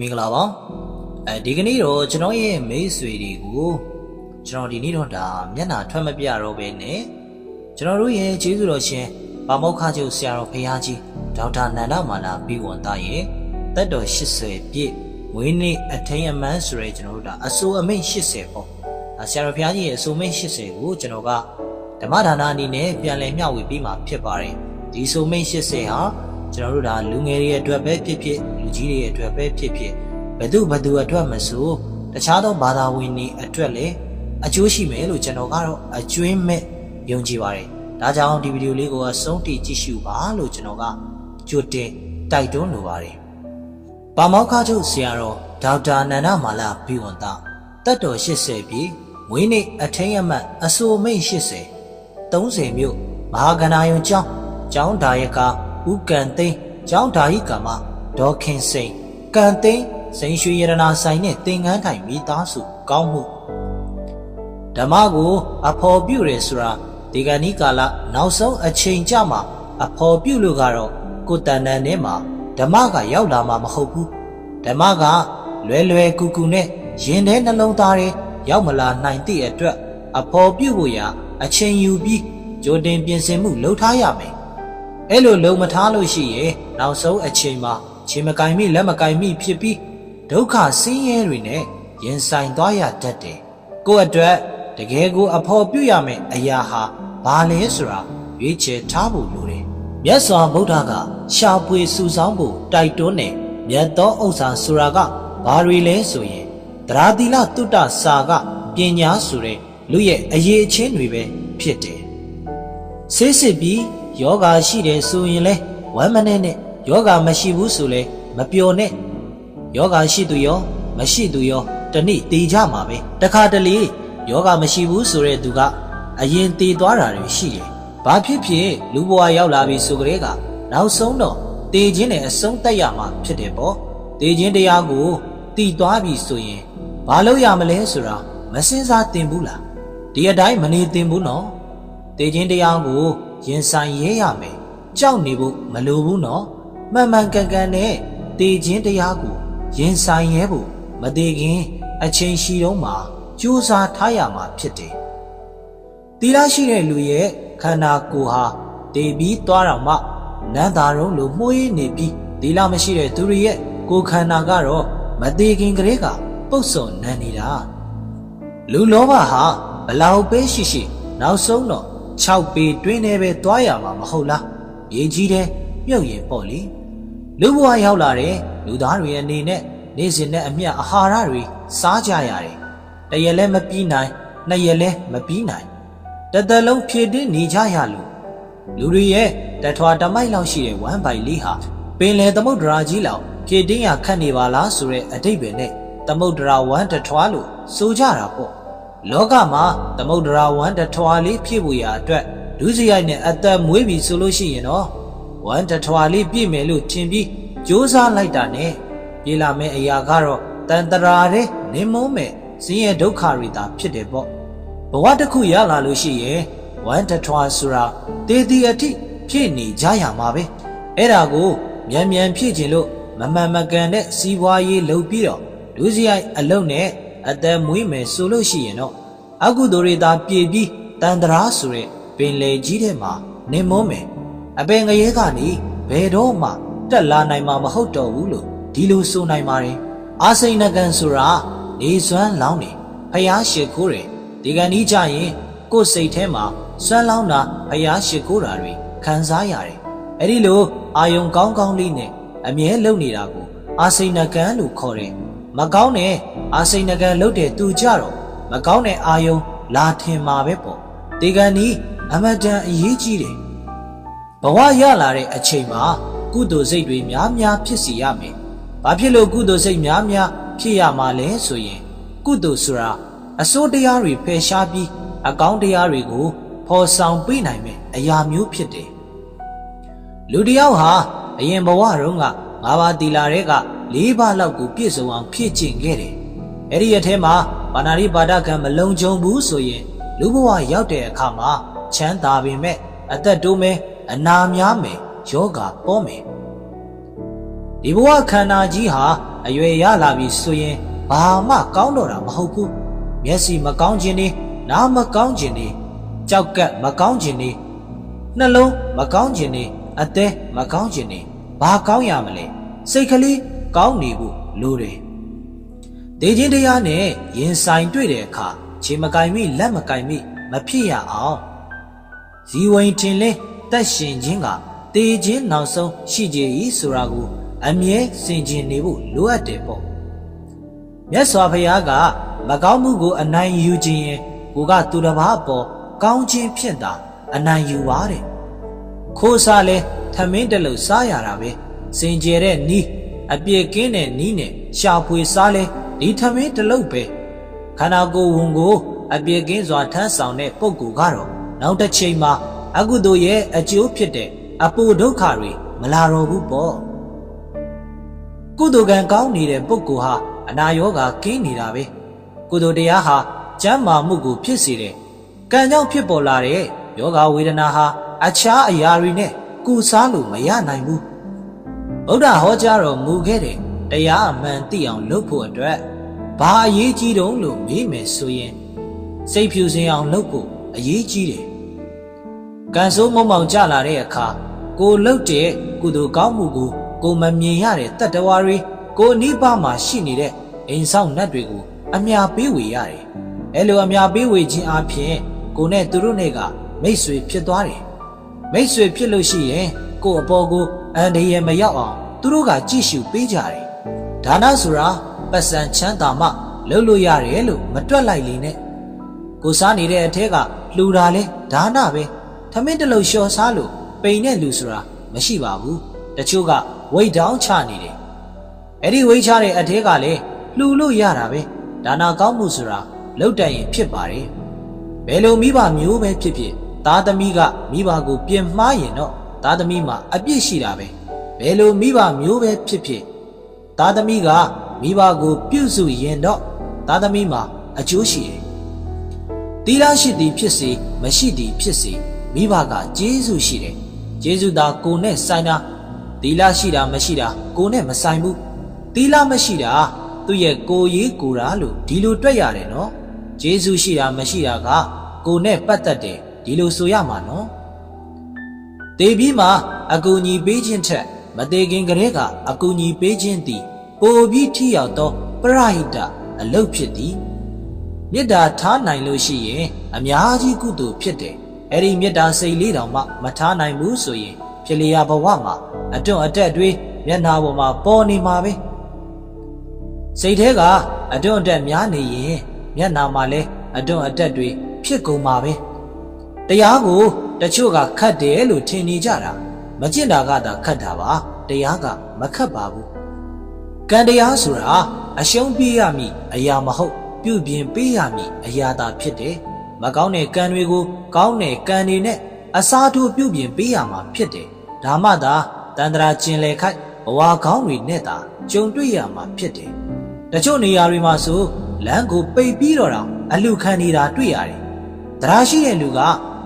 မင်္ဂလာပါအဲဒီကနေ့တော့ကျွန်တော်ရဲ့မိတ်ဆွေတွေကိုကျွန်တော်ဒီနေ့တော့ဒါမျက်နှာထွက်မပြတော့ဘဲနဲ့ကျွန်တော်တို့ရဲ့ကျေးဇူးတော်ရှင်ဗမောက္ခချုပ်ဆရာတော်ဖရာကြီးဒေါက်တာနန္ဒမာလာပြီးဝန်သားရဲ့တက်တော်80ပြည့်ဝင်းနေ့အထိန်အမှန်ဆိုရဲကျွန်တော်တို့ဒါအစိုးအမိတ်80ပေါ့ဒါဆရာတော်ဖရာကြီးရဲ့အစိုးမိတ်80ကိုကျွန်တော်ကဓမ္မဒါနအနေနဲ့ပြန်လည်မျှဝေပြီးမှဖြစ်ပါတယ်ဒီအစိုးမိတ်80ဟာကျွန်တော်တို့ဒါလူငယ်တွေအတွက်ပဲဖြစ်ဖြစ် လူကြီးတွေအတွက်ပဲဖြစ်ဖြစ်ဘယ်သူဘယ်သူအတွက်မဆိုတခြားသောဘာသာဝင်တွေအတွက်လည်းအကျိုးရှိမယ်လို့ကျွန်တော်ကတော့အကျွင်းမဲ့ယုံကြည်ပါတယ်ဒါကြောင့်ဒီဗီဒီယိုလေးကိုအဆုံးထိကြည့်ရှုပါလို့ကျွန်တော်ကကြိုတင်တိုက်တွန်းလိုပါတယ်ပါမောက္ခချုပ်ဆရာတော်ဒေါက်တာနန္ဒမာလာဘီဝန္တတက်တော်80ပြည့်ဝင်းနေ့အထင်းအမှတ်အစိုးမိတ်80 30မြို့မဟာကဏာယုံကျောင်းကျောင်းဒါယကဦးကန်သိန်းကျောင်းဒါဟိကမ ဒေါခင်စိန်ကန်သိန်းစိန်ရွှေရတနာဆိုင်နဲ့သင်္ကန်းထိုင်မိသားစုကောင်းမှုဓမ္မကိုအဖော်ပြုတယ်ဆိုတာဒီကနေ့ကာလနောက်ဆုံးအချိန်ကြမှာအဖော်ပြုလို့ကတော့ကိုတန်တန်နဲ့မှာဓမ္မကရောက်လာမှာမဟုတ်ဘူးဓမ္မကလွယ်လွယ်ကူကူနဲ့ရင်ထဲနှလုံးသားထဲရောက်မလာနိုင်သည့်အတွက်အဖော်ပြုဖို့ရာအချိန်ယူပြီးကြိုတင်ပြင်ဆင်မှုလုပ်ထားရမယ်အဲ့လိုလုံမထားလို့ရှိရင်နောက်ဆုံးအချိန်မှာ ခြေမကင်မိလက်မကင်မိဖြစ်ပြီးဒုက္ခဆင်းရဲတွေနဲ့ရင်ဆိုင်သွားရတတ်တယ်ကိုယ့်အတွက်တကယ်ကိုအဖော်ပြုရမယ်အရာဟာဘာလဲဆိုတာရွေးချယ်ထားဖို့လိုတယ်မြတ်စွာဘုရားကရှားပွေစုဆောင်းဖို့တိုက်တွန်းတယ်မြတ်သောဥစ္စာဆိုတာကဘာတွေလဲဆိုရင်တရာတိလတုတ္တစာကပညာဆိုတဲ့လူရဲ့အရေးအချင်းတွေပဲဖြစ်တယ်ဆေးစစ်ပြီးယောဂါရှိတယ်ဆိုရင်လဲဝမ်းမနဲ့နဲ့ ယောဂါမရှိဘူးဆိုလဲမပျော်နဲ့ယောဂါရှိသူရော မရှိသူရောတနေ့တည်ကြမှာပဲတခါတလေယောဂါမရှိဘူးဆိုတဲ့သူကအရင်တည်သွားတာတွေရှိတယ်ဘာဖြစ်ဖြစ်လူဘဝရောက်လာပြီဆိုကြတဲ့ကနောက်ဆုံးတော့တည်ခြင်းနဲ့အဆုံးတက်ရမှာဖြစ်တယ်ပေါ့တည်ခြင်းတရားကိုတည်သွားပြီဆိုရင်ဘာလို့ရမလဲဆိုတာမစင်စားတင်ဘူးလားဒီအတိုင်းမနေတင်ဘူးနော်တည်ခြင်းတရားကိုရင်ဆိုင်ရဲရမယ်ကြောက်နေဖို့မလိုဘူးနော် မှန်မှန်ကန်ကန်နဲ့တည်ခြင်းတရားကိုရင်ဆိုင်ရဲဖို့မတည်ခင် အချိန်ရှိတော့မှကြိုးစားထားရမှာဖြစ်တယ်။တီလာရှိတဲ့လူရဲ့ခန္ဓာကိုယ်ဟာတည်ပြီးသွားတော့မှနန္တာရုံလိုမှုေးနေပြီးတီလာမရှိတဲ့သူတွေရဲ့ကိုယ်ခန္ဓာကတော့မတည်ခင်ကလေးကပုတ်စုံနန်းနေတာ။လူလောဘဟာဘလောက်ပဲရှိရှိ နောက်ဆုံးတော့6ပေတွင်းနေပဲသွားရမှာမဟုတ်လား။ရေကြီးတဲ့မြုပ်ရင်ပေါ့လေ။ လူဘဝရောက်လာတဲ့လူသားတွေအနေနဲ့နေ့စဉ်နဲ့အမျှအာဟာရတွေစားကြရတယ်။တရက်လည်းမပြီးနိုင်၊နှစ်ရက်လည်းမပြီးနိုင်။တစ်သက်လုံးဖြည့်တင်းနေကြရလို့လူတွေရဲ့တထွာတမိုက်လောက်ရှိတဲ့ဝမ်းပိုင်လေးဟာပင်လယ်သမုဒ္ဒရာကြီးလောက်ဖြည့်တင်းရခတ်နေပါလားဆိုတဲ့အတိတ်ပဲနဲ့သမုဒ္ဒရာဝမ်းတထွာလို့ဆိုကြတာပေါ့။လောကမှာသမုဒ္ဒရာဝမ်းတထွာလေးဖြည့်ဖို့ရာအတွက်ဒုစရိုက်နဲ့အသက်မွေးပြီဆိုလို့ရှိရင်တော့ ဝမ်းတထွာလေးပြည့်မယ်လို့ထင်ပြီးစူးစမ်းလိုက်တာနဲ့ပြေးလာမယ့်အရာကတော့တန်တရာတဲ့နေမုံးမဲ့ဇင်းရဲ့ဒုက္ခတွေသာဖြစ်တယ်ပေါ့ဘဝတစ်ခုရလာလို့ရှိရင်ဝမ်းတထွာဆိုတာတေးတီအထိဖြည့်နေကြရမှာပဲအဲ့ဒါကိုမြန်မြန်ဖြည့်ခြင်းလို့မမှန်မကန်တဲ့စီးပွားရေးလုပ်ပြီးတော့ဒုစရိုက်အလုံးနဲ့အသက်မွေးမယ်ဆိုလို့ရှိရင်တော့အကုသိုလ်တွေသာပြေပြီးတန်တရာဆိုတဲ့ပင်လေကြီးထဲမှာနေမုံးမယ် အပင်ငရဲကနေဘယ်တော့မှတက်လာနိုင်မှာမဟုတ်တော့ဘူးလို့ဒီလိုဆိုနိုင်ပါတယ်အာစိန်နကန်ဆိုတာနေစွမ်းလောင်းနေဖျားရှိခိုးတယ်ဒီကနေ့ကြရင်ကိုယ်စိတ်ထဲမှာစွမ်းလောင်းတာဖျားရှိခိုးတာတွေခံစားရတယ်အဲ့ဒီလိုအာယုံကောင်းကောင်းလေးနဲ့အမြဲလုံနေတာကိုအာစိန်နကန်လို့ခေါ်တယ်မကောင်းတဲ့အာစိန်နကန်လုတ်တဲ့သူကြတော့မကောင်းတဲ့အာယုံလာထင်မှာပဲပေါ့ဒီကနေ့အမတန်အရေးကြီးတယ် ဘဝရလာတဲ့အချိန်မှာကုသိုလ်စိတ်တွေများများဖြစ်စီရမယ်။ဘာဖြစ်လို့ကုသိုလ်စိတ်များများဖြစ်ရမှာလဲဆိုရင် ကုသိုလ်ဆိုတာအစိုးတရားတွေဖယ်ရှားပြီးအကောင်းတရားတွေကိုဖော်ဆောင်ပေးနိုင်မယ်အရာမျိုးဖြစ်တယ်။လူတစ်ယောက်ဟာအရင်ဘဝတုန်းကငါးပါးတီလာတဲ့က၄ပါးလောက်ကိုပြည့်စုံအောင်ဖြည့်ကျင့်ခဲ့တယ်။အဲ့ဒီအထဲမှာဘာနာရိပါဒကံမလုံခြုံဘူးဆိုရင် လူဘဝရောက်တဲ့အခါမှာချမ်းသာပေမဲ့အသက်တိုးမယ် အနာများမယ်ယောဂပေါ်မယ်ဒီဘဝခန္ဓာကြီးဟာအရွယ်ရလာပြီဆိုရင်ဘာမှကောင်းတော့တာမဟုတ်ဘူးမျက်စိမကောင်းခြင်းနေနားမကောင်းခြင်းနေကြောက်ကက်မကောင်းခြင်းနေနှလုံးမကောင်းခြင်းနေအသက်မကောင်းခြင်းနေဘာကောင်းရမလဲစိတ်ကလေးကောင်းနေဖို့လိုတယ်ဒေချင်းတရားနဲ့ရင်ဆိုင်တွေ့တဲ့အခါခြေမကင်မိလက်မကင်မိမဖြစ်ရအောင်ဇီဝင်ထင်လင်း တက်ရှင်ခြင်းကတေခြင်းနောက်ဆုံးရှိကြ၏ဆိုတာကိုအမြဲစင်ကြင်နေဖို့လိုအပ်တယ်ပေါ့မြတ်စွာဘုရားကမကောင်းမှုကိုအနိုင်ယူခြင်းရင်ကိုကသူတစ်ပါးအပေါ်ကောင်းခြင်းဖြစ်တာအနိုင်ယူပါတဲ့ခိုးစားလဲထမင်းတစ်လုံးစားရတာပဲစင်ကြယ်တဲ့နီးအပြည့်ကင်းတဲ့နီးနဲ့ရှာဖွေစားလဲဒီထမင်းတစ်လုံးပဲခန္ဓာကိုယ်ဝင်ကို အပြည့်ကင်းစွာထမ်းဆောင်တဲ့ပုဂ္ဂိုလ်ကတော့နောက်တစ်ချိန်မှာ အကုသိုလ်ရဲ့အကျိုးဖြစ်တဲ့အပူဒုက္ခတွေမလာတော့ဘူးပေါ့ကုသိုလ်ကံကောင်းနေတဲ့ပုဂ္ဂိုလ်ဟာအနာရောဂါကင်းနေတာပဲကုသိုလ်တရားဟာကျမ်းမာမှုကိုဖြစ်စေတယ်ကံကြောင့်ဖြစ်ပေါ်လာတဲ့ယောဂဝေဒနာဟာအခြားအရာတွေနဲ့ကုစားလို့မရနိုင်ဘူးဗုဒ္ဓဟောကြားတော်မူခဲ့တဲ့တရားအမှန်သိအောင်လုပ်ဖို့အတွက်ဘာအရေးကြီးတုံးလို့မေးမယ်ဆိုရင်စိတ်ဖြူစင်အောင်လုပ်ဖို့အရေးကြီးတယ် ကံဆိုးမုံမောင်ကြလာတဲ့အခါကိုလှုပ်တဲ့ကုသိုလ်ကောင်းမှုကိုကိုမမြင်ရတဲ့တတ္တဝါတွေကိုအနိဗ္ဗာန်မှာရှိနေတဲ့အိမ်ဆောင်နတ်တွေကိုအမြပေးဝေရတယ်။အဲလိုအမြပေးဝေခြင်းအပြင်ကိုနဲ့သူတို့နဲ့ကမိတ်ဆွေဖြစ်သွားတယ်။မိတ်ဆွေဖြစ်လို့ရှိရင်ကိုအပေါ်ကိုအန္တရာယ်မရောက်အောင်သူတို့ကကြည့်ရှုပေးကြတယ်။ဒါနဆိုတာပတ်စံချမ်းသာမှလုပ်လို့ရတယ်လို့မတွက်လိုက်လေနဲ့။ကိုစားနေတဲ့အထက်ကလှူတာလဲဒါနပဲ။ ထမင်းတစ်လုံးလျှော်စားလို့ပိန်တဲ့လူဆိုတာမရှိပါဘူး။တချို့ကဝိတ်တောင်းချနေတယ်။အဲ့ဒီဝိတ်ချတဲ့အထက်ကလည်းလှူလို့ရတာပဲ။ဒါနာကောင်းမှုဆိုတာလောက်တန်ရင်ဖြစ်ပါတယ်။ဘယ်လိုမိဘမျိုးပဲဖြစ်ဖြစ်သားသမီးကမိဘကိုပြင်မှားရင်တော့သားသမီးမှာအပြစ်ရှိတာပဲ။ဘယ်လိုမိဘမျိုးပဲဖြစ်ဖြစ်သားသမီးကမိဘကိုပြုစုရင်တော့သားသမီးမှာအကျိုးရှိတယ်။တီလာရှိသည်ဖြစ်စေမရှိသည်ဖြစ်စေ မိဘကကျေးဇူးရှိတယ်။ကျေးဇူးသာကိုနဲ့ဆိုင်တာသီလရှိတာမရှိတာကိုနဲ့မဆိုင်ဘူးသီလမရှိတာသူ့ရဲ့ကိုရေးကိုတာလို့ဒီလိုတွက်ရတယ်နော်ဂျေဇုရှိတာမရှိတာကကိုနဲ့ပတ်သက်တယ်ဒီလိုဆိုရမှာနော်တေပြီးမှအကူညီပေးခြင်းထက်မသေးခင်ကလေးကအကူညီပေးခြင်းသည်ပိုပြီးထိရောက်သောပရဟိတအလုပ်ဖြစ်သည်မေတ္တာထားနိုင်လို့ရှိရင်အများကြီးကုသိုလ်ဖြစ်တယ် အဲ့ဒီမေတ္တာစိတ်လေးတောင်မှမထားနိုင်ဘူးဆိုရင်ဖြစ်လျာဘဝမှာအတွန့်အတက်တွေမျက်နှာပေါ်မှာပေါ်နေမှာပဲစိတ်ထဲကအတွန့်အတက်များနေရင်မျက်နှာမှာလည်းအတွန့်အတက်တွေဖြစ်ကုန်မှာပဲတရားကိုတချို့ကခတ်တယ်လို့ထင်နေကြတာမကျင့်တာကသာခတ်တာပါတရားကမခတ်ပါဘူးကံတရားဆိုတာအရှုံးပေးရမည်အရာမဟုတ် ပြုပြင်ပေးရမည်အရာသာဖြစ်တယ် မကောင်းတဲ့ကံတွေကို ကောင်းတဲ့ကံတွေနဲ့အစားထိုးပြုပြင်ပေးရမှာဖြစ်တယ်ဒါမှသာတန္တရာကျင်လေခိုက်ဘဝကောင်းတွေနဲ့သာကြုံတွေ့ရမှာဖြစ်တယ်။တချို့နေရာတွေမှာဆိုလမ်းကိုပိတ်ပြီးတော့တောင်အလူခံနေတာတွေ့ရတယ်။တရားရှိတဲ့လူက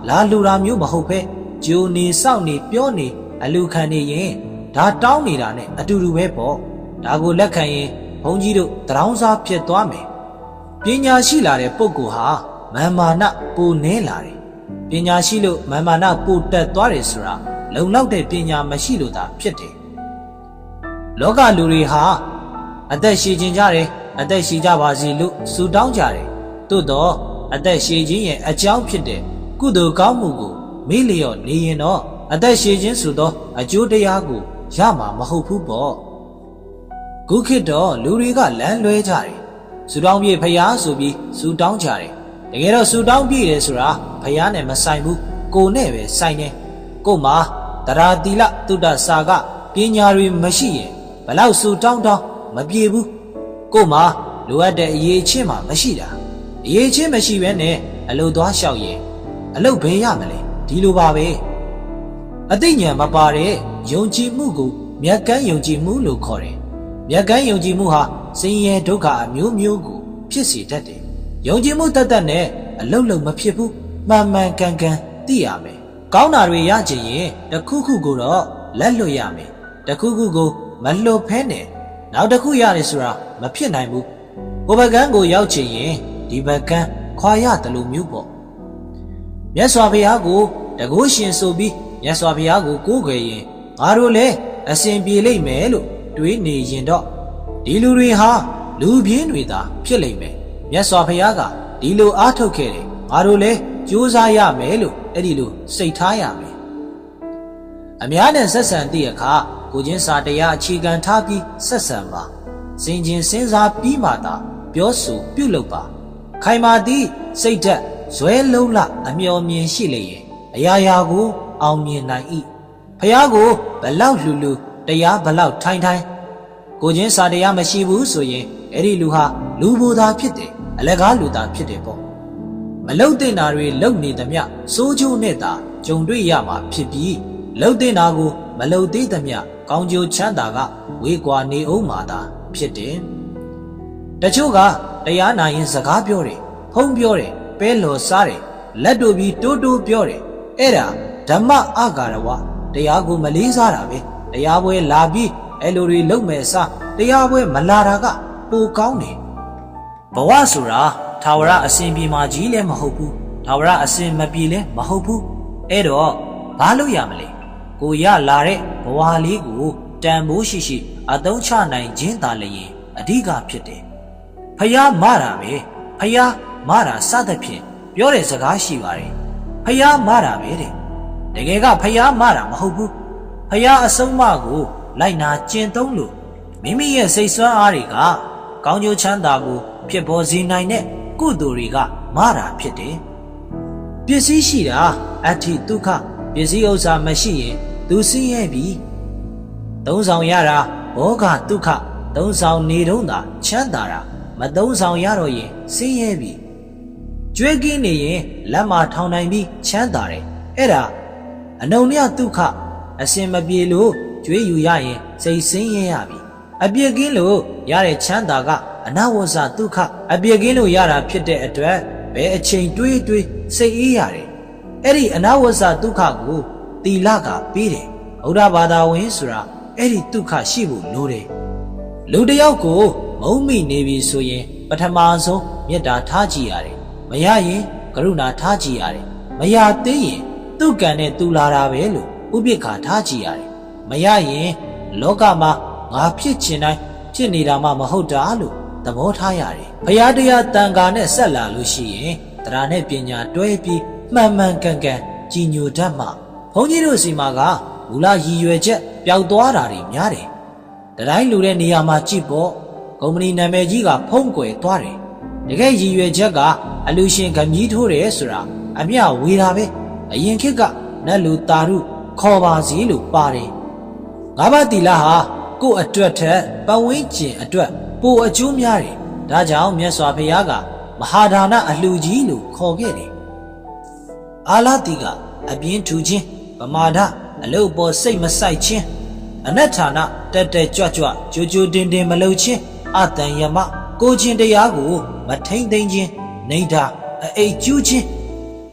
လာလူတာမျိုးမဟုတ်ပဲဂျိုနေစောက်နေပြောနေအလူခံနေရင်ဒါတောင်းနေတာနဲ့အတူတူပဲပေါ့။ဒါကိုလက်ခံရင်ဘုန်းကြီးတို့တရောင်းစားဖြစ်သွားမယ်။ပညာရှိလာတဲ့ပုဂ္ဂိုလ်ဟာ မာမာနပူနေလာတယ်။ပညာရှိလို့မာမာနပူတက်သွားတယ်ဆိုတာလုံလောက်တဲ့ပညာမရှိလို့သာဖြစ်တယ်။လောကလူတွေဟာအသက်ရှည်ခြင်းကြတယ်အသက်ရှည်ကြပါစေလို့ဆုတောင်းကြတယ်။သို့တော့အသက်ရှည်ခြင်းရဲ့အကြောင်းဖြစ်တဲ့ကုသိုလ်ကောင်းမှုကိုမေ့လျော့နေရင်တော့အသက်ရှည်ခြင်းဆိုသောအကျိုးတရားကိုရမှာမဟုတ်ဘူးပေါ့။ခုခေတ်တော့လူတွေကလမ်းလွဲကြတယ်။ဆူတောင်းပြေဖျားဆိုပြီးဆူတောင်းကြတယ်။ တကယ်တော့ဆူတောင်းပြေတယ်ဆိုတာဖျားနဲ့မဆိုင်ဘူး။ကိုနဲ့ပဲဆိုင်တယ်။ကို့မှာတရာတိလတုဒ္ဒစာကပညာတွေမရှိရင်ဘလောက်ဆူတောင်းတောင်းမပြေဘူးကို့မှာလိုအပ်တဲ့အရေးချင်းမှမရှိတာအရေးချင်းမရှိဘဲနဲ့အလုသွားလျှောက်ရင်အလုဘယ်ရမလဲဒီလိုပါပဲအသိဉာဏ်မပါတဲ့ယုံကြည်မှုကိုမြတ်ကမ်းယုံကြည်မှုလို့ခေါ်တယ်မြတ်ကမ်းယုံကြည်မှုဟာဆင်းရဲဒုက္ခအမျိုးမျိုးကိုဖြစ်စေတတ်တယ် ယုံကြည်မှုတတ်တတ်နဲ့အလုလုံမဖြစ်ဘူးမှန်မှန်ကန်ကန်သိရမယ်ကောင်းတာတွေရချင်ရင်တခုခုကိုတော့လက်လွတ်ရမယ်တခုခုကိုမမလွတ်ဖဲနဲ့နောက်တစ်ခုရတယ်ဆိုတာမဖြစ်နိုင်ဘူးကိုယ်ပကန်းကိုရောက်ချင်ရင်ဒီပကန်းခွာရတယ်လို့မျိုးပေါ့မြတ်စွာဘုရားကိုတကုရှင်ဆိုပြီးမြတ်စွာဘုရားကိုကိုးကွယ်ရင်ငါတို့လည်းအစဉ်ပြေလိမ့်မယ်လို့တွေးနေရင်တော့ဒီလူတွေဟာလူပြင်းတွေသာဖြစ်လိမ့်မယ် မြတ်စွာဘုရားကဒီလိုအားထုတ်ခဲ့တယ်ငါတို့လည်းကြိုးစားရမယ်လို့အဲ့ဒီလိုစိတ်ထားရမယ်အများနဲ့ဆက်ဆံသည့်အခါကိုချင်းစာတရားအခြေခံထားပြီးဆက်ဆံပါစင်ကျင်စဉ်းစားပြီးမှသာပြောဆိုပြုလုပ်ပါ ခိုင်မာသည့်စိတ်ဓာတ်ဇွဲလုံးလအမျော်မြင်ရှိလျင်အရာရာကိုအောင်မြင်နိုင်၏ဖះကိုဘလောက်လှူလှူတရားဘလောက်ထိုင်ထိုင်ကိုချင်းစာတရားမရှိဘူးဆိုရင်အဲ့ဒီလူဟာလူဘူသားဖြစ်တယ် အလကားလူသားဖြစ်တယ်ပေါ့မလုတ်တင်တာတွေလုတ်နေသမျှစိုးချိုးနဲ့သာကြုံတွေ့ရမှာဖြစ်ပြီးလုတ်တင်တာကိုမလုတ်သေးသမျှကောင်းကျိုးချမ်းသာကဝေးကွာနေအောင်မှာသာဖြစ်တယ်တချို့ကတရားနာရင်စကားပြောတယ်ဖုံးပြောတယ်ပဲလော်စားတယ်လက်တို့ပြီးတိုးတိုးပြောတယ်အဲ့ဒါဓမ္မအဂါရဝတရားကိုမလေးစားတာပဲတရားပွဲလာပြီးအဲ့လိုတွေလုံမဲ့စားတရားပွဲမလာတာကပိုကောင်းတယ် ဘဝဆိုတာသာဝရအစဉ်ပြေမှာကြီးလည်းမဟုတ်ဘူးသာဝရအစဉ်မပြေလည်းမဟုတ်ဘူးအဲ့တော့ဘာလို့ရမလဲကိုရလာတဲ့ဘဝလေးကိုတန်ဖိုးရှိရှိအသုံးချနိုင်ခြင်းသာလျင်အဓိကဖြစ်တယ်ဖယားမတာပဲဖယားမတာစသဖြင့်ပြောတဲ့စကားရှိပါတယ်ဖယားမတာပဲတဲ့တကယ်ကဖယားမတာမဟုတ်ဘူးဖယားအဆုံးမကို လိုက်နာကျင့်သုံးလို့မိမိရဲ့စိတ်ဆွမ်းအားတွေကကောင်းကျိုးချမ်းသာကို ဖြစ်ပေါ်စေနိုင်တဲ့ကုသိုလ်တွေကမတာဖြစ်တယ်ပစ္စည်းရှိတာအဋ္ဌိဒုက္ခပစ္စည်းဥစ္စာမရှိရင်သူဆင်းရဲပြီသုံးဆောင်ရတာဘောဂဒုက္ခသုံးဆောင်နေတော့သာချမ်းသာတာမသုံးဆောင်ရတော့ရင်ဆင်းရဲပြီကျွေးကင်းနေရင်လက်မထောင်နိုင်ပြီးချမ်းသာတယ်အဲ့ဒါအနုံမြဒုက္ခအစင်မပြေလို့ကျွေးယူရရင်စိတ်ဆင်းရဲရပြီအပြစ်ကင်းလို့ရတဲ့ချမ်းသာက အနဝဇဒုက္ခအပြစ်ကင်းလို့ရတာဖြစ်တဲ့အတွက်ဘယ်အချိန်တွေးတွေးစိတ်အေးရတယ်အဲ့ဒီအနဝဇဒုက္ခကိုတီလကပေးတယ်ဗုဒ္ဓဘာသာဝင်ဆိုတာအဲ့ဒီဒုက္ခရှိဖို့လိုတယ်လူတစ်ယောက်ကိုမုံမိနေပြီဆိုရင် ပထမဆုံးမေတ္တာထားကြည့်ရတယ်မရရင်ကရုဏာထားကြည့်ရတယ်မရသေးရင်သူ့ကံနဲ့တူလာတာပဲလို့ဥပိ္ပခာထားကြည့်ရတယ်မရရင်လောကမှာငါဖြစ်ချင်တိုင်းဖြစ်နေတာမှမဟုတ်တာလို့ သဘောထားရတယ်ဘုရားတရားတန်ခါနဲ့ဆက်လာလို့ရှိရင်တရားနဲ့ပညာတွဲပြီးမှန်မှန်ကန်ကန်ကြည်ညိုတတ်မှဘုန်းကြီးတို့စီမှာကမူလရည်ရွယ်ချက်ပျောက်သွားတာတွေများတယ်တတိုင်းလူတဲ့နေရာမှာကြည့်ပေါ့ကုမ္ပဏီနာမည်ကြီးကဖုံးကွယ်သွားတယ်တကယ်ရည်ရွယ်ချက်ကအလူရှင်ခမည်းထိုးတယ်ဆိုတာအမျှဝေတာပဲအရင်ခေတ်ကနတ်လူတာရုခေါ်ပါစီလို့ပါတယ်ငါးပါးတီလာဟာကို့အတွက်ထက်ပဝင်းကျင်အတွက် ပိုအကျိုးများတယ်ဒါကြောင့်မြတ်စွာဘုရားကမဟာဒါနအလှူကြီးလို့ခေါ်ခဲ့တယ်အာလတိကအပြင်းထူခြင်းပမာဒအလုတ်ပေါ်စိတ်မဆိုင်ခြင်းအနတ္ဌာနတက်တက်ကြွကြွကြိုကြိုတင်တင်မလုပ်ခြင်းအတန်ယမကိုခြင်းတရားကို မထိမ့်သိမ့်ခြင်းနေတာအအိတ်ကျူးခြင်း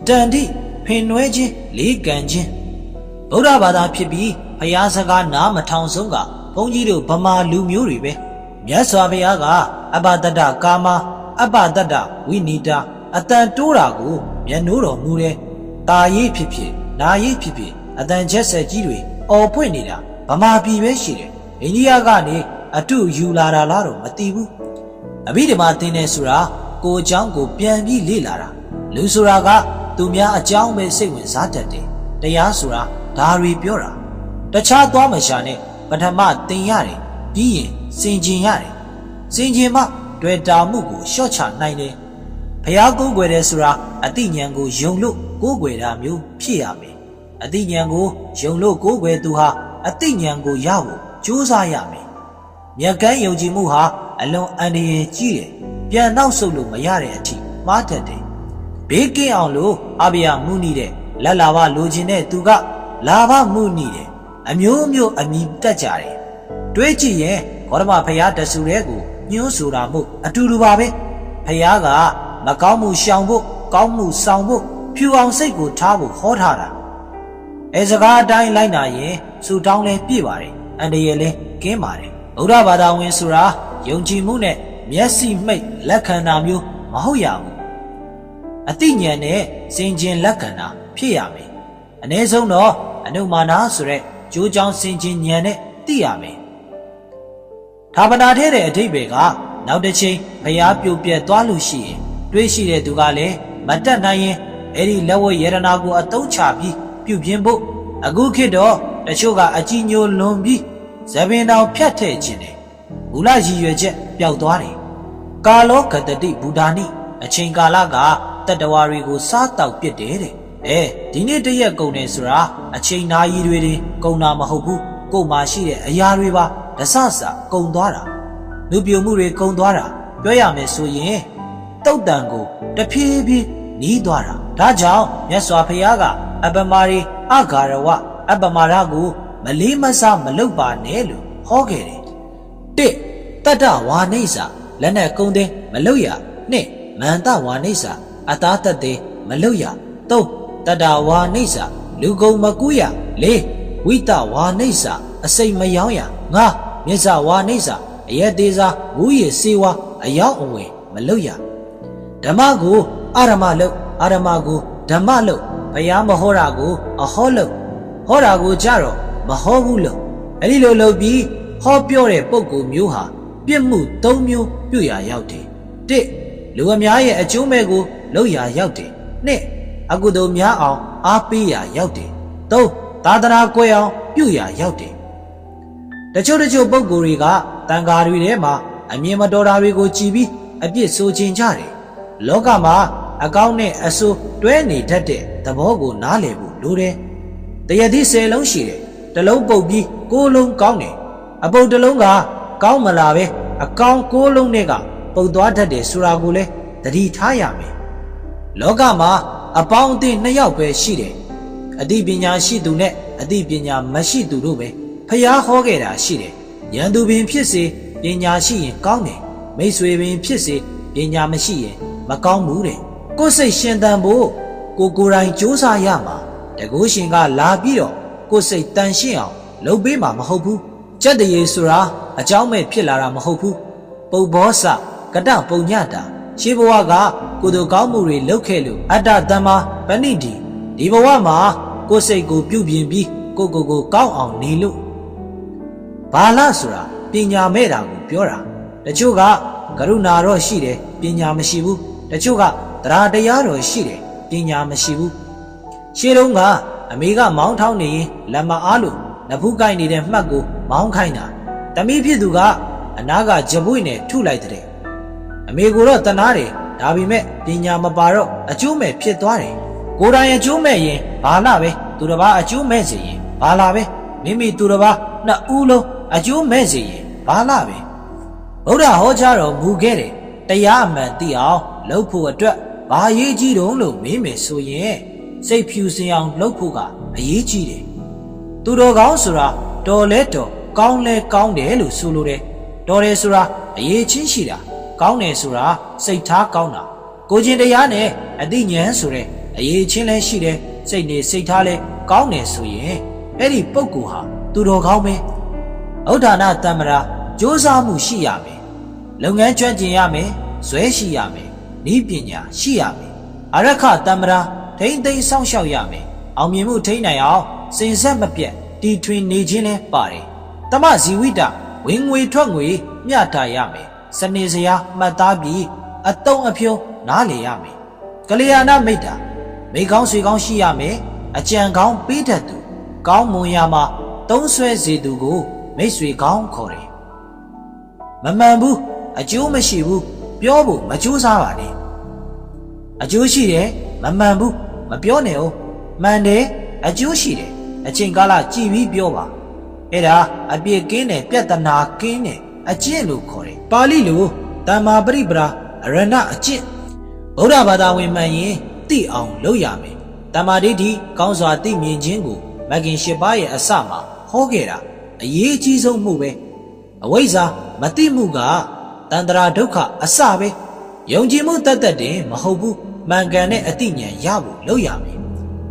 တန်တိဖင်နွဲခြင်းလေးကန်ခြင်းဗုဒ္ဓဘာသာဖြစ်ပြီးဘုရားစကားနားမထောင်ဆုံးကဘုန်းကြီးတို့ဗမာလူမျိုးတွေပဲ မြတ်စွာဘုရားကအဘတတ္တကာမအဘတတ္တဝိနိတာအတန်တိုးတာကိုမျက်နှိုးတော်မူတယ်။ตาရေးဖြစ်ဖြစ်နာရေးဖြစ်ဖြစ်အတန်ချက်ဆက်ကြီးတွေအော်ဖွင့်နေတာဗမာပြည်ပဲရှိတယ်။အိန္ဒိယကနေအတုယူလာတာလားတော့မသိဘူး။အဘိဓမ္မာသင်နေဆိုတာကိုအကြောင်းကိုပြန်ပြီးလေ့လာတာလူဆိုတာကသူများအကြောင်းပဲစိတ်ဝင်စားတတ်တယ်။တရားဆိုတာဒါတွေပြောတာတခြားသွားမရှာနဲ့ပထမသင်ရတယ်ပြီးရင် စင်ကျင်ရတယ်စင်ကျင်မှတွေ့တာမှုကိုရှော့ချနိုင်တယ်ဘုရားကိုးကွယ်တယ်ဆိုတာအတိညာဉ်ကိုယုံလို့ကိုးကွယ်တာမျိုးဖြစ်ရမယ်အတိညာဉ်ကိုယုံလို့ကိုးကွယ်သူဟာအတိညာဉ်ကိုရဖို့ကြိုးစားရမယ်မြတ်ကမ်းယုံကြည်မှုဟာအလွန်အန္တရာယ်ကြီးတယ်ပြန်နောက်ဆုတ်လို့မရတဲ့အထိမှားတတ်တယ်ဘေးကင်းအောင်လို့အဘယမှုနီးတဲ့လက်လာဘလိုချင်တဲ့သူကလာဘမှုနီးတယ်အမျိုးမျိုးအမိတက်ကြတယ်တွေးကြည့်ရင် ဂေါတမဖရာတဆူတဲ့ကိုညှိုးဆိုတာမို့အတူတူပါပဲဖရာကမကောင်းမှုရှောင်ဖို့ကောင်းမှုဆောင်ဖို့ဖြူအောင်စိတ်ကိုထားဖို့ဟောထားတာအဲစကားအတိုင်းလိုက်နာရင်စူတောင်းလဲပြည့်ပါတယ်အန္တရာယ်လဲကင်းပါတယ်ဗုဒ္ဓဘာသာဝင်ဆိုတာယုံကြည်မှုနဲ့မျက်စိမှိတ်လက်ခံတာမျိုးမဟုတ်ရဘူးအတိညာဉ်နဲ့စင်ကျင်လက်ခံတာဖြစ်ရမယ်အ ਨੇ ဆုံးတော့အနုမာနာဆိုတဲ့ကြိုးကြောင်စင်ကျင်ဉာဏ်နဲ့သိရမယ် ဌာပနာထဲတဲ့အဓိပ္ပာယ်ကနောက်တစ်ချိန်ဖျားပြုတ်ပြက်သွားလို့ရှိရင်တွေးရှိတဲ့သူကလည်းမတက်နိုင်ရင်အဲ့ဒီလက်ဝဲယရနာကိုအတုံးချပြီးပြုတ်ပြင်းဖို့အခုခေတ်တော့တချို့ကအကြီးညိုလွန်ပြီးသပင်တော်ဖြတ်ထည့်ခြင်းတယ်မူလရည်ရွယ်ချက်ပျောက်သွားတယ်ကာလောကတတိဘူဒာနိအချိန်ကာလကတတ္တဝါတွေကိုစားတောက်ပစ်တယ်တဲ့အဲဒီနေ့တရက်ကုန်တယ်ဆိုတာအချိန်နာရီတွေတင်ကုန်တာမဟုတ်ဘူးကို့မှာရှိတဲ့အရာတွေပါ ဒဆဆကုန်သွားတာလူပြိုမှုတွေကုန်သွားတာပြောရမယ်ဆိုရင်တုတ်တန်ကိုတဖြည်းဖြည်းနီးသွားတာဒါကြောင့်မြတ်စွာဘုရားကအပမရီအဂါရဝအပမာရကိုမလေးမစားမလုပ်ပါနဲ့လို့ဟောခဲ့တယ်တစ်တတ္တဝါနေစာလက်နဲ့ကုံသိမ်းမလုပ်ရနှစ်မန္တဝါနေစာအသားသက်သေးမလုပ်ရသုံးတတ္တဝါနေစာလူကုန်မကူးရလေးဝိတဝါနေစာအစိမ်မယောင်းရငါ မြစ္ဆဝါနေစာအယက်သေးစာဝူရည်စေဝါအယောက်အဝင်မလုပ်ရဓမ္မကိုအာရမလုပ်အာရမကိုဓမ္မလုပ်ဘုရားမဟောတာကိုအဟောလုပ်ဟောတာကိုကြတော့မဟောဘူးလို့အဲ့ဒီလိုလုပ်ပြီးဟောပြောတဲ့ပုံကူမျိုးဟာပြစ်မှု၃မျိုးပြုရာရောက်တယ်တစ်လူအများရဲ့အကျိုးမဲ့ကိုလုပ်ရာရောက်တယ်နှစ်အကုသိုလ်များအောင်အားပေးရာရောက်တယ်သုံးသာသနာကွယ်အောင်ပြုရာရောက်တယ် တချို့တချို့ပုံကိုယ်တွေကတန်ဃာတွေထဲမှာအမြင်မတော်တာတွေကိုကြည်ပြီးအပြစ်ဆိုခြင်းကြတယ်လောကမှာအကောင်းနဲ့အဆိုးတွဲနေတတ်တဲ့သဘောကိုနားလည်ဖို့လိုတယ်တရသည့်၁၀လုံးရှိတယ်တစ်လုံးပုတ်ပြီးကိုးလုံးကောင်းတယ်အပုတ်တစ်လုံးကကောင်းမလာပဲအကောင်းကိုးလုံးနဲ့ကပုတ်သွားတတ်တယ်ဆိုတာကိုလည်းသတိထားရမယ်လောကမှာအပေါင်းအသင်းနှစ်ယောက်ပဲရှိတယ်အသိပညာရှိသူနဲ့အသိပညာမရှိသူတို့ပဲ ဖျားဟောခဲ့တာရှိတယ်ရန်သူပင်ဖြစ်စေပညာရှိရင်ကောင်းတယ်မိတ်ဆွေပင်ဖြစ်စေပညာမရှိရင်မကောင်းဘူးတဲ့ကိုယ်စိတ်ရှင်သန်ဖို့ကိုကိုယ်တိုင်စူးစမ်းရမှာတကုရှင်ကလာပြီးတော့ကိုယ်စိတ်တန်ရှင်းအောင်လုပ်ပေးမှာမဟုတ်ဘူးစက်တရေဆိုတာအကြောင်းမဲ့ဖြစ်လာတာမဟုတ်ဘူးပုပ်ဘောစကတပုံညတာရှေးဘဝကကိုယ်တို့ကောင်းမှုတွေလုပ်ခဲ့လို့အတ္တတမ္မာပဏိတိဒီဘဝမှာကိုယ်စိတ်ကိုပြုပြင်ပြီးကိုကိုကိုကောင်းအောင်နေလို့ ဘာလဆိုတာပညာမဲ့တာကိုပြောတာတချို့ကကရုဏာတော့ရှိတယ်ပညာမရှိဘူးတချို့ကတရားတရားတော့ရှိတယ်ပညာမရှိဘူးရှေးတုန်းကအမေကမောင်းထောင်းနေရင်လက်မအားလို့နဖူးကိုက်နေတဲ့မှတ်ကိုမောင်းခိုင်းတာတမိဖြစ်သူကအနာကကြပွေနဲ့ထုလိုက်တဲ့အမေကိုတော့တနာတယ်ဒါပေမဲ့ပညာမပါတော့အကျိုးမဲ့ဖြစ်သွားတယ်ကိုယ်တိုင်အကျိုးမဲ့ရင်ဘာလာပဲသူတစ်ပါးအကျိုးမဲ့စေရင်ဘာလာပဲမိမိသူတစ်ပါးနှစ်ဦးလုံး အကျိုးမဲ့စေရင်ဘာလာပဲဗုဒ္ဓဟောကြားတော်မူခဲ့တယ်တရားအမှန်သိအောင်လုပ်ဖို့အတွက်ဘာရေးကြီးတုံးလို့မေးမယ်ဆိုရင်စိတ်ဖြူစင်အောင်လုပ်ဖို့ကအရေးကြီးတယ်သူတော်ကောင်းဆိုတာတော်လဲတော်ကောင်းလဲကောင်းတယ်လို့ဆိုလိုတယ်တော်တယ်ဆိုတာအရေးချင်းရှိတာကောင်းတယ်ဆိုတာစိတ်ထားကောင်းတာကိုကျင်တရားနဲ့အသိဉာဏ်ဆိုတဲ့အရေးချင်းလဲရှိတယ်စိတ်နေစိတ်ထားလဲကောင်းတယ်ဆိုရင်အဲ့ဒီပုဂ္ဂိုလ်ဟာသူတော်ကောင်းပဲ ဥဒ္ဒါနတမ္မရာကြိုးစားမှုရှိရမယ်လုပ်ငန်းကျွမ်းကျင်ရမယ်ဇွဲရှိရမယ်ဤပညာရှိရမယ်အရခတမ္မရာထိမ့်သိမ့်စောင့်ရှောက်ရမယ်အောင်မြင်မှုထိမ့်နိုင်အောင်စင်ဆက်မပြတ်တီထွင်နေခြင်းလဲပါတယ်တမဇီဝိတဝင်ငွေထွက်ငွေမျှတာရမယ်စနေစရာမှတ်သားပြီးအတုံးအဖြုံးနားလေရမယ်ကလျာဏမိတ်တာမိကောင်းဆွေကောင်းရှိရမယ်အကြံကောင်းပေးတတ်သူကောင်းမွန်ရမှာသုံးဆွဲစေသူကို မိတ်ဆွေကောင်းခေါ်တယ်မမှန်ဘူးအကျိုးမရှိဘူးပြောဖို့မကြိုးစားပါနဲ့အကျိုးရှိတယ်မမှန်ဘူးမပြောနဲ့ဟုတ်မှန်တယ်အကျိုးရှိတယ်အချိန်ကာလကြည်ပြီးပြောပါအဲ့ဒါအပြစ်ကင်းတယ်ပြဿနာကင်းတယ်အကျင့်လို့ခေါ်တယ်ပါဠိလိုတမ္မာပရိပရာအရဏအကျင့်ဗုဒ္ဓဘာသာဝင်မှန်ရင်သိအောင်လုပ်ရမယ်တမ္မာဒိဋ္ဌိကောင်းစွာသိမြင်ခြင်းကိုမဂ်ကင်၈ပါးရဲ့အစမှာဟောခဲ့တာ အရေးအကြီးဆုံးမှုပဲအဝိဇ္ဇာမသိမှုကတန္တရာဒုက္ခအစပဲယုံကြည်မှုတတ်တတ်တယ်မဟုတ်ဘူးမှန်ကန်တဲ့အတိညာရဖို့လုပ်ရမယ်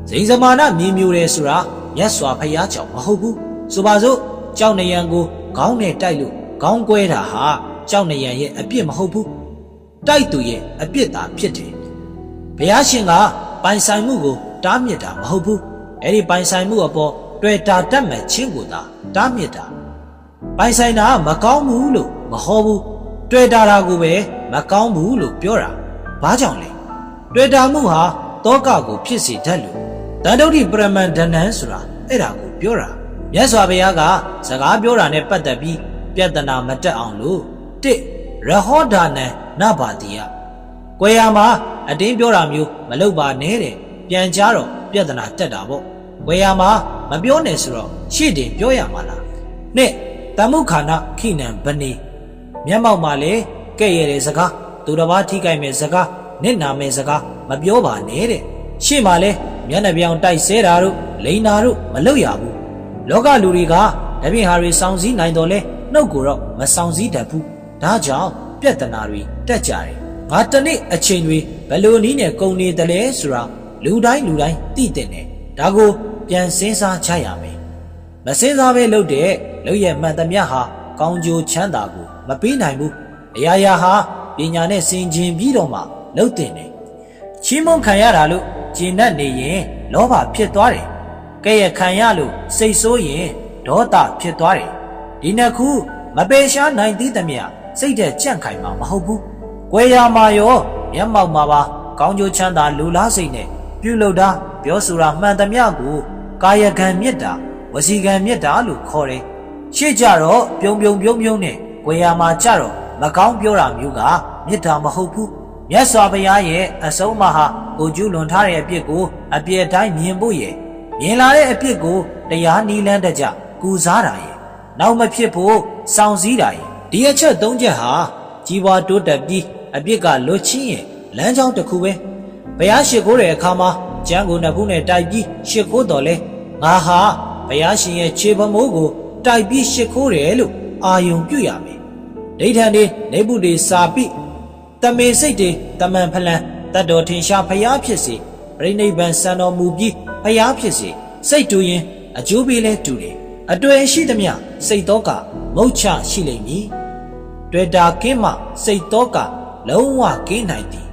ဇိမ်စမာနမြင်မျိုးတယ်ဆိုတာမြတ်စွာဘုရားကြောင့်မဟုတ်ဘူးဆိုပါစို့ကြောက်နယံကိုခေါင်းနဲ့တိုက်လို့ခေါင်းကွဲတာဟာကြောက်နယံရဲ့အပြစ်မဟုတ်ဘူးတိုက်သူရဲ့အပြစ်သာဖြစ်တယ်ဘုရားရှင်ကပိုင်ဆိုင်မှုကိုတားမြစ်တာမဟုတ်ဘူးအဲ့ဒီပိုင်ဆိုင်မှုအပေါ် တွေ့တာတတ်မဲ့ချင်းကိုသာတားမြစ်တာပိုင်ဆိုင်တာမကောင်းဘူးလို့မဟောဘူးတွေ့တာတာကိုပဲမကောင်းဘူးလို့ပြောတာဘာကြောင့်လဲတွေ့တာမှုဟာတောကကိုဖြစ်စေတတ်လို့တန်တုဋ္ဌိပရမန်ဒဏန်ဆိုတာအဲ့ဒါကိုပြောတာမြတ်စွာဘုရားကစကားပြောတာနဲ့ပတ်သက်ပြီးပြဿနာမတက်အောင်လို့တစ်ရဟောဒါနံနဘာတိယကွယ်ရမှာအတင်းပြောတာမျိုးမလုပ်ပါနဲ့တဲ့ပြန်ကြားတော့ပြဿနာတက်တာပေါ့ကွယ်ရမှာ မပြောနဲ့ဆိုတော့ရှေ့တင်ပြောရမှာလားနှစ်တမုခန္ဓခိနံဗနေမျက်မှောက်မှာလေကဲ့ရတဲ့စကားသူတစ်ပါးထိကြိုက်မဲ့စကားနစ်နာမဲ့စကားမပြောပါနဲ့တဲ့ရှေ့မှာလဲမျက်နှာပြောင်တိုက်ဆဲတာတို့လိန်တာတို့မလုပ်ရဘူးလောကလူတွေကတပြင်းဟာတွေစောင့်စည်းနိုင်တော့လဲနှုတ်ကိုတော့မဆောင်စည်းတတ်ဘူးဒါကြောင့်ပြဿနာတွေတက်ကြတယ်ငါတနေ့အချိန်တွေဘယ်လိုနည်းနဲ့ကုန်နေတယ်လဲဆိုတာလူတိုင်းလူတိုင်းသိတဲ့နဲ့ဒါကို ပြန်စဉ်းစားကြရမယ်မစဉ်းစားပဲလုပ်တဲ့လုပ်ရမှန်သမျှဟာကောင်းကျိုးချမ်းသာကိုမပေးနိုင်ဘူးအရာရာဟာပညာနဲ့စင်ကြင်ပြီးတော့မှလုပ်တင်တယ်ချီးမွမ်းခံရတာလို့ကျင်တတ်နေရင်လောဘဖြစ်သွားတယ်ကဲ့ရဲ့ခံရလို့စိတ်ဆိုးရင်ဒေါသဖြစ်သွားတယ်ဒီနှစ်ခုမပေရှားနိုင်သေးသမျှစိတ်တဲ့ကြန့်ခိုင်မှာမဟုတ်ဘူး။ကွယ်ရာမှာရောမျက်မှောက်မှာပါကောင်းကျိုးချမ်းသာလူလားစိတ်နဲ့ပြုလုပ်တာပြောဆိုတာမှန်သမျှကို ကာယကံမေတ္တာဝစီကံမေတ္တာလို့ခေါ်တယ်။ရှေ့ကြတော့ပြုံပြုံပြုံပြုံနဲ့ကွယ်ရာမှာကြတော့မကောင်းပြောတာမျိုးကမေတ္တာမဟုတ်ဘူး။မြတ်စွာဘုရားရဲ့အဆုံးအမဟာကိုကျူးလွန်ထားတဲ့အပြစ်ကိုအပြစ်တိုင်းမြင်ဖို့ရဲ့မြင်လာတဲ့အပြစ်ကိုတရားနီးလန်းတကြကူစားတာရဲ့နောက်မဖြစ်ဖို့စောင့်စည်းတာရဲ့ဒီအချက်၃ချက်ဟာကြီးပွားတိုးတက်ပြီးအပြစ်ကလွတ်ချင်းရဲ့လမ်းကြောင်းတစ်ခုပဲဘုရားရှိခိုးတဲ့အခါမှာကျမ်းကိုနှစ်ခုနဲ့တိုက်ပြီးရှိခိုးတော်လဲ ငါဟာဘုရားရှင်ရဲ့ခြေပမိုးကိုတိုက်ပြီးရှိခိုးတယ်လို့အာယုံပြုရမယ်ဒိဋ္ဌံတွေနေပုတွေစာပိတမေစိတ်တွေတမန်ဖလန်တတ်တော်ထင်ရှားဘုရားဖြစ်စေပြိဋိဘံစံတော်မူပြီးဘုရားဖြစ်စေစိတ်တူရင်အကျိုးပေးလဲတူတယ်အတွေ့ရှိသမျှစိတ်တော့ကမုတ်ချရှိလိမ့်မည်တွေ့တာကင်းမှစိတ်တော့ကလုံးဝကင်းနိုင်သည်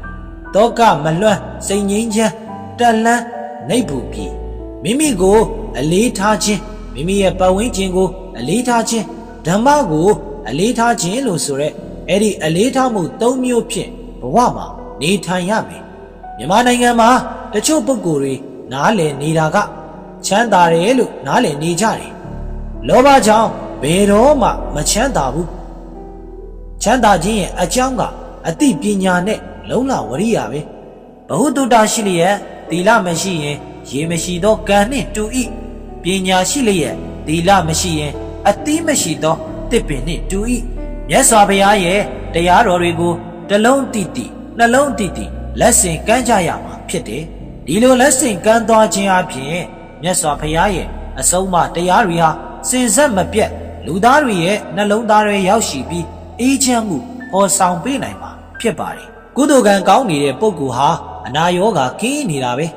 တောကမလွန့်စိတ်ငြိမ်းချမ်းတက်လန်းနေပူပြီး မိမိကိုအလေးထားခြင်းမိမိရဲ့ပတ်ဝန်းကျင်ကိုအလေးထားခြင်းဓမ္မကိုအလေးထားခြင်းလို့ဆိုရက်အဲ့ဒီအလေးထားမှု၃မျိုးဖြင့်ဘဝမှာနေထိုင်ရမယ်မြန်မာနိုင်ငံမှာတချို့ပုဂ္ဂိုလ်တွေနားလည်နေတာကချမ်းသာတယ်လို့နားလည်နေကြတယ်လောဘကြောင့်ဘယ်တော့မှမချမ်းသာဘူးချမ်းသာခြင်းရဲ့အကြောင်းကအသိပညာနဲ့လုံလဝရိယပဲဘဟုတုတ္တရှိလျက်သီလမရှိရင် ရေမရှိသောကံနှင့်တူ၏ပညာရှိလျက်သီလမရှိရင် အသိမရှိသောတစ်ပင်နှင့်တူ၏မြတ်စွာဘုရားရဲ့တရားတော်တွေကိုတစ်လုံးတိတိနှလုံးတိတိလက်ဆင့်ကမ်းကြရမှာဖြစ်တယ်ဒီလိုလက်ဆင့်ကမ်းသွားခြင်းအပြင်မြတ်စွာဘုရားရဲ့အဆုံးအမတရားတွေဟာစင်ဆက်မပြတ်လူသားတွေရဲ့နှလုံးသားတွေရောက်ရှိပြီးအေးချမ်းမှုပေါ်ဆောင်ပေးနိုင်မှာဖြစ်ပါတယ်ကုသိုလ်ကံကောင်းနေတဲ့ပုဂ္ဂိုလ်ဟာအနာရောဂါကင်းနေတာပဲ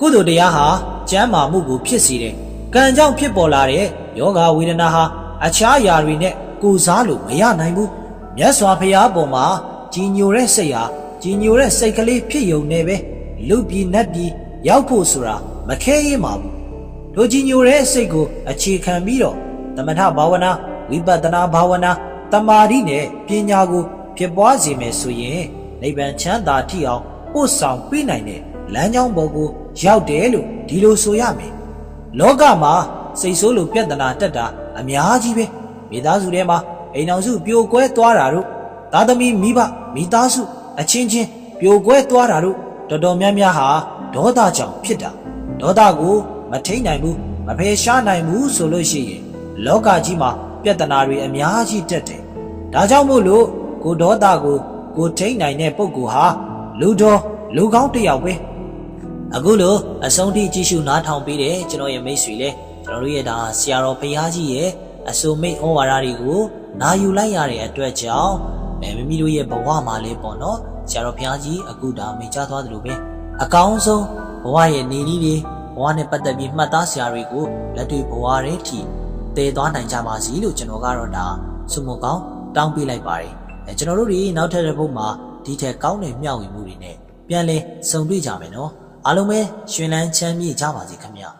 ကုသိုလ်တရားဟာကျမ်းမာမှုကိုဖြစ်စေတယ်ကံကြောင့်ဖြစ်ပေါ်လာတဲ့ယောဂဝေဒနာဟာအခြားຢာတွေနဲ့ကိုစားလို့မရနိုင်ဘူးမြတ်စွာဘုရားပေါ်မှာကြီးညိုတဲ့စိတ်ဟာကြီးညိုတဲ့စိတ်ကလေးဖြစ်ယုံနေပဲလူပြည်နတ်ပြည်ရောက်ဖို့ဆိုတာမခဲရင်ပါဘူးတို့ကြီးညိုတဲ့စိတ်ကိုအခြေခံပြီးတော့သမထဘာဝနာဝိပဿနာဘာဝနာတမာတိနဲ့ပညာကို ဖြစ်ပွားစေမယ်ဆိုရင်နိဗ္ဗာန်ချမ်းသာထိအောင်ပို့ဆောင်ပေးနိုင်တဲ့လမ်းကြောင်းပေါ်ကိုရောက်တယ်လို့ဒီလိုဆိုရမယ်လောကမှာစိတ်ဆိုးလို့ပြဿနာတက်တာအများကြီးပဲမိသားစုထဲမှာအိမ်အောင်စုပြိုကွဲသွားတာတို့သားသမီးမိဘမိသားစုအချင်းချင်းပြိုကွဲသွားတာတို့တော်တော်များများဟာဒေါသကြောင့်ဖြစ်တာဒေါသကိုမထိန်နိုင်ဘူးမဖယ်ရှားနိုင်ဘူးဆိုလို့ရှိရင်လောကကြီးမှာပြဿနာတွေအများကြီးတက်တယ်ဒါကြောင့်မို့လို့ကိုဒေါသကိုကိုထိန်နိုင်တဲ့ပုဂ္ဂိုလ်ဟာလူတော်လူကောင်းတစ်ယောက်ပဲ အခုလိုအဆုံးထိကြည့်ရှုနားထောင်ပေးတဲ့ကျွန်တော်ရဲ့မိတ်ဆွေလည်းကျွန်တော်တို့ရဲ့ဒါဆရာတော်ဘုရားကြီးရဲ့အဆိုမိတ်ဩဝါဒတွေကိုနာယူလိုက်ရတဲ့အတွက်ကြောင့်အဲမိမိတို့ရဲ့ဘဝမှာလည်းပေါ့နော်ဆရာတော်ဘုရားကြီးအခုဒါမိတ်ချသွားသလိုပဲအကောင်းဆုံးဘဝရဲ့နေနည်းတွေဘဝနဲ့ပတ်သက်ပြီးမှတ်သားစရာတွေကိုလက်တွေ့ဘဝတွေထိတည်သွားနိုင်ကြပါစီလို့ကျွန်တော်ကတော့ဒါဆုမွန်ကောင်းတောင်းပေးလိုက်ပါတယ်အဲကျွန်တော်တို့ဒီနောက်ထပ်တဲ့ဘုတ်မှာဒီထက်ကောင်းတဲ့မျှဝေမှုတွေနဲ့ပြန်လဲဆုံတွေ့ကြမယ်နော် အားလုံးပဲရှင်လန်းချမ်းမြေ့ကြပါစေခင်ဗျာ